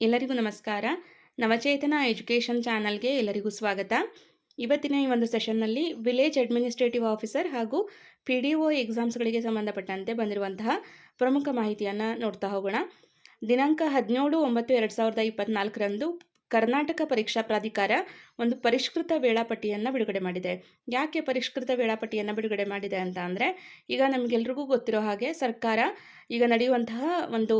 ಎಲ್ಲರಿಗೂ ನಮಸ್ಕಾರ. ನವಚೇತನ ಎಜುಕೇಷನ್ ಚಾನಲ್ಗೆ ಎಲ್ಲರಿಗೂ ಸ್ವಾಗತ. ಇವತ್ತಿನ ಈ ಒಂದು ಸೆಷನ್ನಲ್ಲಿ ವಿಲೇಜ್ ಅಡ್ಮಿನಿಸ್ಟ್ರೇಟಿವ್ ಆಫೀಸರ್ ಹಾಗೂ ಪಿ ಡಿ ಒ ಎಕ್ಸಾಮ್ಸ್ಗಳಿಗೆ ಸಂಬಂಧಪಟ್ಟಂತೆ ಬಂದಿರುವಂತಹ ಪ್ರಮುಖ ಮಾಹಿತಿಯನ್ನು ನೋಡ್ತಾ ಹೋಗೋಣ. ದಿನಾಂಕ ಹದಿನೇಳು ಒಂಬತ್ತು ಎರಡು ಸಾವಿರದ ಇಪ್ಪತ್ನಾಲ್ಕರಂದು ಕರ್ನಾಟಕ ಪರೀಕ್ಷಾ ಪ್ರಾಧಿಕಾರ ಒಂದು ಪರಿಷ್ಕೃತ ವೇಳಾಪಟ್ಟಿಯನ್ನು ಬಿಡುಗಡೆ ಮಾಡಿದೆ. ಯಾಕೆ ಪರಿಷ್ಕೃತ ವೇಳಾಪಟ್ಟಿಯನ್ನು ಬಿಡುಗಡೆ ಮಾಡಿದೆ ಅಂತ ಅಂದರೆ ಈಗ ನಮಗೆಲ್ರಿಗೂ ಗೊತ್ತಿರೋ ಹಾಗೆ ಸರ್ಕಾರ ಈಗ ನಡೆಯುವಂತಹ ಒಂದು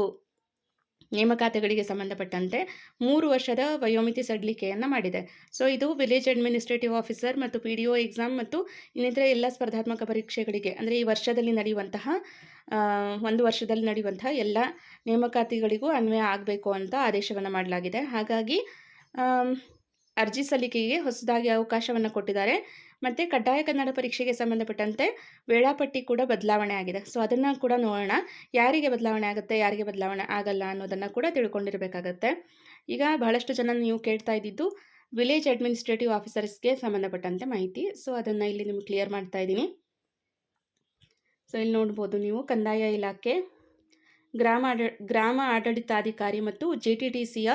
ನೇಮಕಾತಿಗಳಿಗೆ ಸಂಬಂಧಪಟ್ಟಂತೆ ಮೂರು ವರ್ಷದ ವಯೋಮಿತಿ ಸಡಿಲಿಕೆಯನ್ನು ಮಾಡಿದೆ. ಸೊ ಇದು ವಿಲೇಜ್ ಅಡ್ಮಿನಿಸ್ಟ್ರೇಟಿವ್ ಆಫೀಸರ್ ಮತ್ತು ಪಿ ಡಿ ಒ ಎಕ್ಸಾಮ್ ಮತ್ತು ಇನ್ನಿತರ ಎಲ್ಲ ಸ್ಪರ್ಧಾತ್ಮಕ ಪರೀಕ್ಷೆಗಳಿಗೆ, ಅಂದರೆ ಈ ವರ್ಷದಲ್ಲಿ ನಡೆಯುವಂತಹ ಒಂದು ವರ್ಷದಲ್ಲಿ ನಡೆಯುವಂತಹ ಎಲ್ಲ ನೇಮಕಾತಿಗಳಿಗೂ ಅನ್ವಯ ಆಗಬೇಕು ಅಂತ ಆದೇಶವನ್ನು ಮಾಡಲಾಗಿದೆ. ಹಾಗಾಗಿ ಅರ್ಜಿ ಸಲ್ಲಿಕೆಗೆ ಹೊಸದಾಗಿ ಅವಕಾಶವನ್ನು ಕೊಟ್ಟಿದ್ದಾರೆ. ಮತ್ತು ಕಡ್ಡಾಯ ಕನ್ನಡ ಪರೀಕ್ಷೆಗೆ ಸಂಬಂಧಪಟ್ಟಂತೆ ವೇಳಾಪಟ್ಟಿ ಕೂಡ ಬದಲಾವಣೆ ಆಗಿದೆ. ಸೊ ಅದನ್ನು ಕೂಡ ನೋಡೋಣ. ಯಾರಿಗೆ ಬದಲಾವಣೆ ಆಗುತ್ತೆ, ಯಾರಿಗೆ ಬದಲಾವಣೆ ಆಗಲ್ಲ ಅನ್ನೋದನ್ನು ಕೂಡ ತಿಳ್ಕೊಂಡಿರಬೇಕಾಗತ್ತೆ. ಈಗ ಬಹಳಷ್ಟು ಜನ ನೀವು ಕೇಳ್ತಾ ಇದ್ದಿದ್ದು ವಿಲೇಜ್ ಅಡ್ಮಿನಿಸ್ಟ್ರೇಟಿವ್ ಆಫೀಸರ್ಸ್ಗೆ ಸಂಬಂಧಪಟ್ಟಂತೆ ಮಾಹಿತಿ. ಸೊ ಅದನ್ನು ಇಲ್ಲಿ ನಿಮ್ಗೆ ಕ್ಲಿಯರ್ ಮಾಡ್ತಾ ಇದ್ದೀನಿ. ಸೊ ಇಲ್ಲಿ ನೋಡ್ಬೋದು ನೀವು ಕಂದಾಯ ಇಲಾಖೆ, ಗ್ರಾಮ ಗ್ರಾಮ ಆಡಳಿತಾಧಿಕಾರಿ ಮತ್ತು ಜೆ ಟಿ ಟಿ ಸಿಯ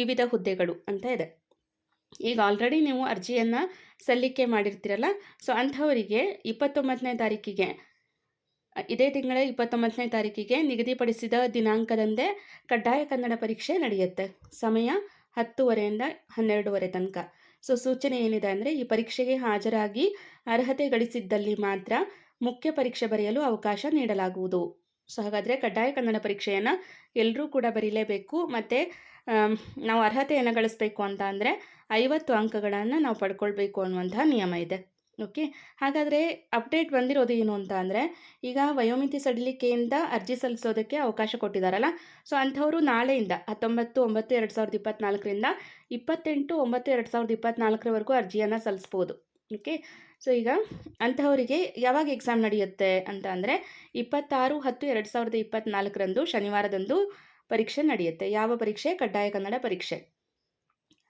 ವಿವಿಧ ಹುದ್ದೆಗಳು ಅಂತ ಇದೆ. ಈಗ ಆಲ್ರೆಡಿ ನೀವು ಅರ್ಜಿಯನ್ನು ಸಲ್ಲಿಕೆ ಮಾಡಿರ್ತೀರಲ್ಲ ಸೊ ಅಂಥವರಿಗೆ ಇಪ್ಪತ್ತೊಂಬತ್ತನೇ ತಾರೀಕಿಗೆ, ಇದೇ ತಿಂಗಳ ಇಪ್ಪತ್ತೊಂಬತ್ತನೇ ತಾರೀಕಿಗೆ ನಿಗದಿಪಡಿಸಿದ ದಿನಾಂಕದಂದೇ ಕಡ್ಡಾಯ ಕನ್ನಡ ಪರೀಕ್ಷೆ ನಡೆಯುತ್ತೆ. ಸಮಯ ಹತ್ತುವರೆಯಿಂದ ಹನ್ನೆರಡುವರೆ ತನಕ. ಸೊ ಸೂಚನೆ ಏನಿದೆ ಅಂದರೆ, ಈ ಪರೀಕ್ಷೆಗೆ ಹಾಜರಾಗಿ ಅರ್ಹತೆ ಗಳಿಸಿದ್ದಲ್ಲಿ ಮಾತ್ರ ಮುಖ್ಯ ಪರೀಕ್ಷೆ ಬರೆಯಲು ಅವಕಾಶ ನೀಡಲಾಗುವುದು. ಸೊ ಹಾಗಾದರೆ ಕಡ್ಡಾಯ ಕನ್ನಡ ಪರೀಕ್ಷೆಯನ್ನು ಎಲ್ಲರೂ ಕೂಡ ಬರೀಲೇಬೇಕು, ಮತ್ತು ನಾವು ಅರ್ಹತೆಯನ್ನು ಗಳಿಸ್ಬೇಕು ಅಂತ ಅಂದರೆ ಐವತ್ತು ಅಂಕಗಳನ್ನು ನಾವು ಪಡ್ಕೊಳ್ಬೇಕು ಅನ್ನುವಂತಹ ನಿಯಮ ಇದೆ. ಓಕೆ ಹಾಗಾದರೆ ಅಪ್ಡೇಟ್ ಬಂದಿರೋದು ಏನು ಅಂತ ಅಂದರೆ ಈಗ ವಯೋಮಿತಿ ಸಡಿಲಿಕೆಯಿಂದ ಅರ್ಜಿ ಸಲ್ಲಿಸೋದಕ್ಕೆ ಅವಕಾಶ ಕೊಟ್ಟಿದ್ದಾರಲ್ಲ ಸೊ ಅಂಥವರು ನಾಳೆಯಿಂದ ಹತ್ತೊಂಬತ್ತು, ಒಂಬತ್ತು, ಎರಡು ಸಾವಿರದ ಇಪ್ಪತ್ತ್ನಾಲ್ಕರಿಂದ ಇಪ್ಪತ್ತೆಂಟು, ಒಂಬತ್ತು, ಎರಡು ಸಾವಿರದ ಇಪ್ಪತ್ತ್ನಾಲ್ಕರವರೆಗೂ ಅರ್ಜಿಯನ್ನು ಸಲ್ಲಿಸ್ಬೋದು. ಓಕೆ ಸೊ ಈಗ ಅಂಥವರಿಗೆ ಯಾವಾಗ ಎಕ್ಸಾಮ್ ನಡೆಯುತ್ತೆ ಅಂತ ಅಂದರೆ ಇಪ್ಪತ್ತಾರು, ಹತ್ತು, ಎರಡು ಸಾವಿರದ ಇಪ್ಪತ್ತ್ನಾಲ್ಕರಂದು ಶನಿವಾರದಂದು ಪರೀಕ್ಷೆ ನಡೆಯುತ್ತೆ. ಯಾವ ಪರೀಕ್ಷೆ? ಕಡ್ಡಾಯ ಕನ್ನಡ ಪರೀಕ್ಷೆ.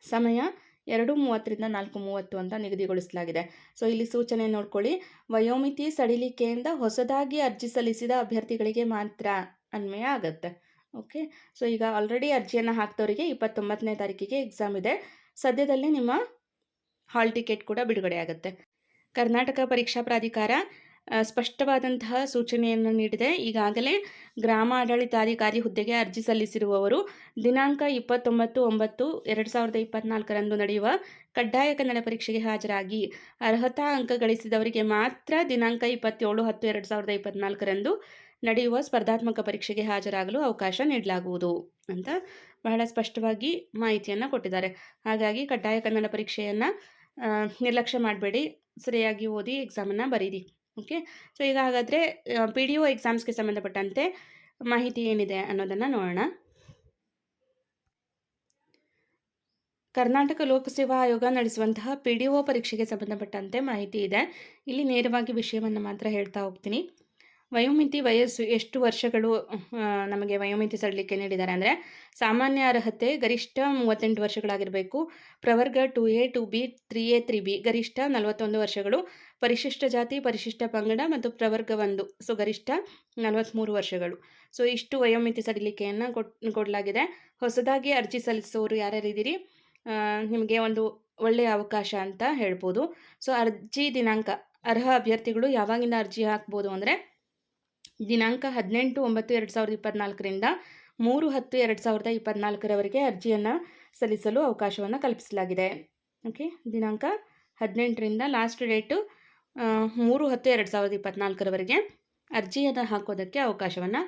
ಸಮಯ ಎರಡು ಮೂವತ್ತರಿಂದ ನಾಲ್ಕು ಮೂವತ್ತು ಅಂತ ನಿಗದಿಗೊಳಿಸಲಾಗಿದೆ. ಸೊ, ಇಲ್ಲಿ ಸೂಚನೆ ನೋಡ್ಕೊಳ್ಳಿ. ವಯೋಮಿತಿ ಸಡಿಲಿಕೆಯಿಂದ ಹೊಸದಾಗಿ ಅರ್ಜಿ ಸಲ್ಲಿಸಿದ ಅಭ್ಯರ್ಥಿಗಳಿಗೆ ಮಾತ್ರ ಅನ್ವಯ ಆಗುತ್ತೆ. ಓಕೆ? ಸೊ, ಈಗ ಆಲ್ರೆಡಿ ಅರ್ಜಿಯನ್ನು ಹಾಕ್ದವರಿಗೆ ಇಪ್ಪತ್ತೊಂಬತ್ತನೇ ತಾರೀಕಿಗೆ ಎಕ್ಸಾಮ್ ಇದೆ. ಸದ್ಯದಲ್ಲೇ ನಿಮ್ಮ ಹಾಲ್ ಟಿಕೆಟ್ ಕೂಡ ಬಿಡುಗಡೆ ಆಗುತ್ತೆ. ಕರ್ನಾಟಕ ಪರೀಕ್ಷಾ ಪ್ರಾಧಿಕಾರ ಸ್ಪಷ್ಟವಾದಂತಹ ಸೂಚನೆಯನ್ನು ನೀಡಿದೆ. ಈಗಾಗಲೇ ಗ್ರಾಮ ಆಡಳಿತಾಧಿಕಾರಿ ಹುದ್ದೆಗೆ ಅರ್ಜಿ ಸಲ್ಲಿಸಿರುವವರು ದಿನಾಂಕ ಇಪ್ಪತ್ತೊಂಬತ್ತು ಒಂಬತ್ತು ಎರಡು ಸಾವಿರದ ಇಪ್ಪತ್ನಾಲ್ಕರಂದು ನಡೆಯುವ ಕಡ್ಡಾಯ ಕನ್ನಡ ಪರೀಕ್ಷೆಗೆ ಹಾಜರಾಗಿ ಅರ್ಹತಾ ಅಂಕ ಗಳಿಸಿದವರಿಗೆ ಮಾತ್ರ ದಿನಾಂಕ ಇಪ್ಪತ್ತೇಳು ಹತ್ತು ಎರಡು ಸಾವಿರದ ಇಪ್ಪತ್ನಾಲ್ಕರಂದು ನಡೆಯುವ ಸ್ಪರ್ಧಾತ್ಮಕ ಪರೀಕ್ಷೆಗೆ ಹಾಜರಾಗಲು ಅವಕಾಶ ನೀಡಲಾಗುವುದು ಅಂತ ಬಹಳ ಸ್ಪಷ್ಟವಾಗಿ ಮಾಹಿತಿಯನ್ನು ಕೊಟ್ಟಿದ್ದಾರೆ. ಹಾಗಾಗಿ ಕಡ್ಡಾಯ ಕನ್ನಡ ಪರೀಕ್ಷೆಯನ್ನು ನಿರ್ಲಕ್ಷ್ಯ ಮಾಡಬೇಡಿ. ಸರಿಯಾಗಿ ಓದಿ ಎಕ್ಸಾಮನ್ನು ಬರೀರಿ. ಓಕೆ ಸೊ ಈಗ ಹಾಗಾದರೆ ಪಿ ಡಿ ಒ ಎಕ್ಸಾಮ್ಸ್ಗೆ ಸಂಬಂಧಪಟ್ಟಂತೆ ಮಾಹಿತಿ ಏನಿದೆ ಅನ್ನೋದನ್ನು ನೋಡೋಣ. ಕರ್ನಾಟಕ ಲೋಕಸೇವಾ ಆಯೋಗ ನಡೆಸುವಂತಹ ಪಿ ಡಿ ಒ ಪರೀಕ್ಷೆಗೆ ಸಂಬಂಧಪಟ್ಟಂತೆ ಮಾಹಿತಿ ಇದೆ. ಇಲ್ಲಿ ನೇರವಾಗಿ ವಿಷಯವನ್ನು ಮಾತ್ರ ಹೇಳ್ತಾ ಹೋಗ್ತೀನಿ. ವಯೋಮಿತಿ ವಯಸ್ಸು ಎಷ್ಟು ವರ್ಷಗಳು ನಮಗೆ ವಯೋಮಿತಿ ಸಡಲಿಕ್ಕೆ ನೀಡಿದ್ದಾರೆ ಅಂದರೆ ಸಾಮಾನ್ಯ ಅರ್ಹತೆ ಗರಿಷ್ಠ ಮೂವತ್ತೆಂಟು ವರ್ಷಗಳಾಗಿರಬೇಕು, ಪ್ರವರ್ಗ two A, two B, three A, three B, ಗರಿಷ್ಠ ನಲವತ್ತೊಂದು ವರ್ಷಗಳು, ಪರಿಶಿಷ್ಟ ಜಾತಿ, ಪರಿಶಿಷ್ಟ ಪಂಗಡ ಮತ್ತು ಪ್ರವರ್ಗ ಒಂದು, ಸೊ ಗರಿಷ್ಠ ನಲವತ್ತ್ಮೂರು ವರ್ಷಗಳು. ಸೊ ಇಷ್ಟು ವಯೋಮಿತಿ ಸಡಿಲಿಕೆಯನ್ನು ಕೊಡಲಾಗಿದೆ. ಹೊಸದಾಗಿ ಅರ್ಜಿ ಸಲ್ಲಿಸೋರು ಯಾರ್ಯಾರಿದ್ದೀರಿ? ನಿಮಗೆ ಒಂದು ಒಳ್ಳೆಯ ಅವಕಾಶ ಅಂತ ಹೇಳ್ಬೋದು. ಸೊ ಅರ್ಜಿ ದಿನಾಂಕ, ಅರ್ಹ ಅಭ್ಯರ್ಥಿಗಳು ಯಾವಾಗಿಂದ ಅರ್ಜಿ ಹಾಕ್ಬೋದು ಅಂದರೆ ದಿನಾಂಕ ಹದಿನೆಂಟು ಒಂಬತ್ತು ಎರಡು ಸಾವಿರದ ಇಪ್ಪತ್ನಾಲ್ಕರಿಂದ ಮೂರು ಹತ್ತು ಎರಡು ಸಾವಿರದ ಇಪ್ಪತ್ನಾಲ್ಕರವರೆಗೆ ಅರ್ಜಿಯನ್ನು ಸಲ್ಲಿಸಲು ಅವಕಾಶವನ್ನು ಕಲ್ಪಿಸಲಾಗಿದೆ. ಓಕೆ ದಿನಾಂಕ ಹದಿನೆಂಟರಿಂದ ಲಾಸ್ಟ್ ಡೇಟು ಮೂರು ಹತ್ತು ಎರಡು ಸಾವಿರದ ಇಪ್ಪತ್ನಾಲ್ಕರವರೆಗೆ ಅರ್ಜಿಯನ್ನು ಹಾಕೋದಕ್ಕೆ ಅವಕಾಶವನ್ನು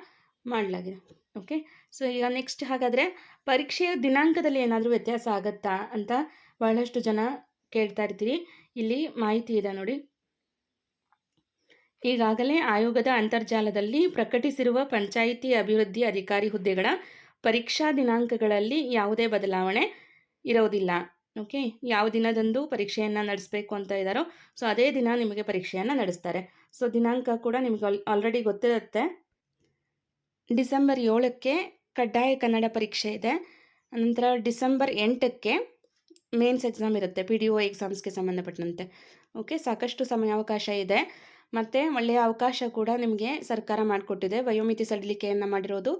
ಮಾಡಲಾಗಿದೆ. ಓಕೆ ಸೊ ಈಗ ನೆಕ್ಸ್ಟ್ ಹಾಗಾದರೆ ಪರೀಕ್ಷೆಯ ದಿನಾಂಕದಲ್ಲಿ ಏನಾದರೂ ವ್ಯತ್ಯಾಸ ಆಗುತ್ತಾ ಅಂತ ಬಹಳಷ್ಟು ಜನ ಕೇಳ್ತಾ ಇರ್ತೀರಿ. ಇಲ್ಲಿ ಮಾಹಿತಿ ಇದೆ ನೋಡಿ. ಈಗಾಗಲೇ ಆಯೋಗದ ಅಂತರ್ಜಾಲದಲ್ಲಿ ಪ್ರಕಟಿಸಿರುವ ಪಂಚಾಯಿತಿ ಅಭಿವೃದ್ಧಿ ಅಧಿಕಾರಿ ಹುದ್ದೆಗಳ ಪರೀಕ್ಷಾ ದಿನಾಂಕಗಳಲ್ಲಿ ಯಾವುದೇ ಬದಲಾವಣೆ ಇರೋದಿಲ್ಲ. ಓಕೆ, ಯಾವ ದಿನದಂದು ಪರೀಕ್ಷೆಯನ್ನು ನಡೆಸಬೇಕು ಅಂತ ಇದ್ದಾರೋ ಸೊ ಅದೇ ದಿನ ನಿಮಗೆ ಪರೀಕ್ಷೆಯನ್ನು ನಡೆಸ್ತಾರೆ. ಸೊ ದಿನಾಂಕ ಕೂಡ ನಿಮಗೆ ಆಲ್, ಆಲ್ರೆಡಿ ಗೊತ್ತಿರುತ್ತೆ. ಡಿಸೆಂಬರ್ ಏಳಕ್ಕೆ ಕಡ್ಡಾಯ ಕನ್ನಡ ಪರೀಕ್ಷೆ ಇದೆ. ನಂತರ ಡಿಸೆಂಬರ್ ಎಂಟಕ್ಕೆ ಮೇನ್ಸ್ ಎಕ್ಸಾಮ್ ಇರುತ್ತೆ, ಪಿ ಡಿ ಒ ಎಕ್ಸಾಮ್ಸ್ಗೆ ಸಂಬಂಧಪಟ್ಟಂತೆ. ಓಕೆ, ಸಾಕಷ್ಟು ಸಮಯಾವಕಾಶ ಇದೆ. ಮತ್ತು ಒಳ್ಳೆಯ ಅವಕಾಶ ಕೂಡ ನಿಮಗೆ ಸರ್ಕಾರ ಮಾಡಿಕೊಟ್ಟಿದೆ. ವಯೋಮಿತಿ ಸಡಿಲಿಕೆಯನ್ನು ಮಾಡಿರೋದು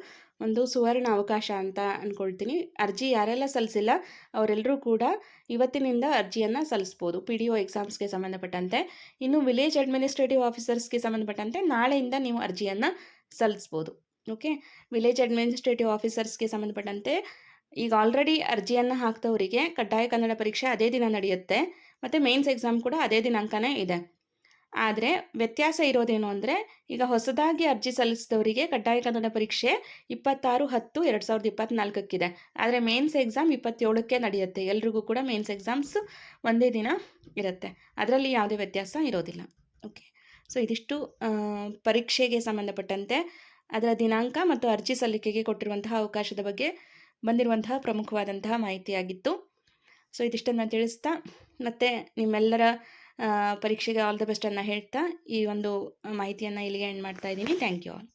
ಒಂದು ಸುವರ್ಣ ಅವಕಾಶ ಅಂತ ಅಂದ್ಕೊಳ್ತೀನಿ ಅರ್ಜಿ ಯಾರೆಲ್ಲ ಸಲ್ಲಿಸಿಲ್ಲ ಅವರೆಲ್ಲರೂ ಕೂಡ ಇವತ್ತಿನಿಂದ ಅರ್ಜಿಯನ್ನು ಸಲ್ಲಿಸ್ಬೋದು ಪಿ ಡಿ ಒ ಎಕ್ಸಾಮ್ಸ್ಗೆ ಸಂಬಂಧಪಟ್ಟಂತೆ. ಇನ್ನು ವಿಲೇಜ್ ಅಡ್ಮಿನಿಸ್ಟ್ರೇಟಿವ್ ಆಫೀಸರ್ಸ್ಗೆ ಸಂಬಂಧಪಟ್ಟಂತೆ ನಾಳೆಯಿಂದ ನೀವು ಅರ್ಜಿಯನ್ನು ಸಲ್ಲಿಸ್ಬೋದು ಓಕೆ ವಿಲೇಜ್ ಅಡ್ಮಿನಿಸ್ಟ್ರೇಟಿವ್ ಆಫೀಸರ್ಸ್ಗೆ ಸಂಬಂಧಪಟ್ಟಂತೆ ಈಗ ಆಲ್ರೆಡಿ ಅರ್ಜಿಯನ್ನು ಹಾಕ್ತವರಿಗೆ ಕಡ್ಡಾಯ ಕನ್ನಡ ಪರೀಕ್ಷೆ ಅದೇ ದಿನ ನಡೆಯುತ್ತೆ. ಮತ್ತು ಮೇನ್ಸ್ ಎಕ್ಸಾಮ್ ಕೂಡ ಅದೇ ದಿನಾಂಕನೇ ಇದೆ. ಆದರೆ ವ್ಯತ್ಯಾಸ ಇರೋದೇನು ಅಂದರೆ, ಈಗ ಹೊಸದಾಗಿ ಅರ್ಜಿ ಸಲ್ಲಿಸಿದವರಿಗೆ ಕಡ್ಡಾಯ ಕನ್ನಡ ಪರೀಕ್ಷೆ ಇಪ್ಪತ್ತಾರು, ಹತ್ತು, ಎರಡು ಸಾವಿರದ ಇಪ್ಪತ್ತ್ನಾಲ್ಕಕ್ಕಿದೆ ಆದರೆ ಮೇನ್ಸ್ ಎಕ್ಸಾಮ್ ಇಪ್ಪತ್ತೇಳಕ್ಕೆ ನಡೆಯುತ್ತೆ. ಎಲ್ರಿಗೂ ಕೂಡ ಮೇನ್ಸ್ ಎಕ್ಸಾಮ್ಸ್ ಒಂದೇ ದಿನ ಇರುತ್ತೆ. ಅದರಲ್ಲಿ ಯಾವುದೇ ವ್ಯತ್ಯಾಸ ಇರೋದಿಲ್ಲ. ಓಕೆ ಸೊ ಇದಿಷ್ಟು ಪರೀಕ್ಷೆಗೆ ಸಂಬಂಧಪಟ್ಟಂತೆ ಅದರ ದಿನಾಂಕ ಮತ್ತು ಅರ್ಜಿ ಸಲ್ಲಿಕೆಗೆ ಕೊಟ್ಟಿರುವಂತಹ ಅವಕಾಶದ ಬಗ್ಗೆ ಬಂದಿರುವಂತಹ ಪ್ರಮುಖವಾದಂತಹ ಮಾಹಿತಿಯಾಗಿತ್ತು. ಸೊ ಇದಿಷ್ಟನ್ನು ತಿಳಿಸ್ತಾ ಮತ್ತು ನಿಮ್ಮೆಲ್ಲರ ಪರೀಕ್ಷೆಗೆ ಆಲ್ ದ ಬೆಸ್ಟನ್ನು ಹೇಳ್ತಾ ಈ ಒಂದು ಮಾಹಿತಿಯನ್ನು ಇಲ್ಲಿಗೆ ಎಂಡ್ ಮಾಡ್ತಾ ಇದ್ದೀನಿ. Thank you all